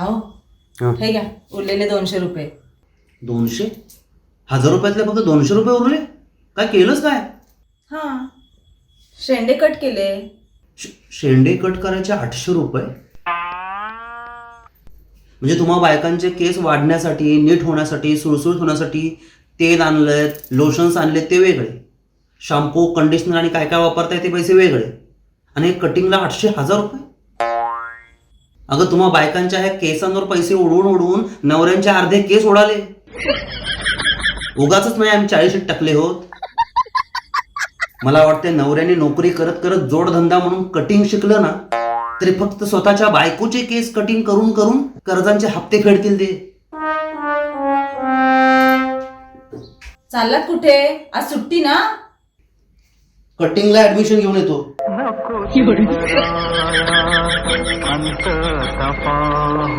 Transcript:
अहो हा. घ्या उरलेले दोनशे रुपये. दोनशे? हजार रुपयातले फक्त दोनशे रुपये उरले? काय केलंच काय? हा. शेंडे कट केले. शेंडे कट करायचे आठशे रुपये? म्हणजे तुम्हा बायकांचे केस वाढण्यासाठी नीट होण्यासाठी सुळसुळीत होण्यासाठी तेल आणलेत लोशन्स आणलेत ते वेगळे. शॅम्पू कंडिशनर आणि काय काय वापरताय ते पैसे वेगळे. आणि कटिंगला आठशे हजार रुपये? अगं तुम्हा बायकांच्या ह्या केसांवर पैसे उडवून उडवून नवऱ्यांचे अर्धे केस उडाले उगाच नाही आम्ही चाळीशीत टाकले होत. मला वाटते नवऱ्याने नोकरी करत करत जोडधंदा म्हणून कटिंग शिकलं ना तरी फक्त स्वतःच्या बायकोचे केस कटिंग करून करून कर्जांचे हप्ते फेडतील ते. चाललात कुठे? आज सुट्टी ना? कटिंगला ऍडमिशन घेऊन येतो. 的沙发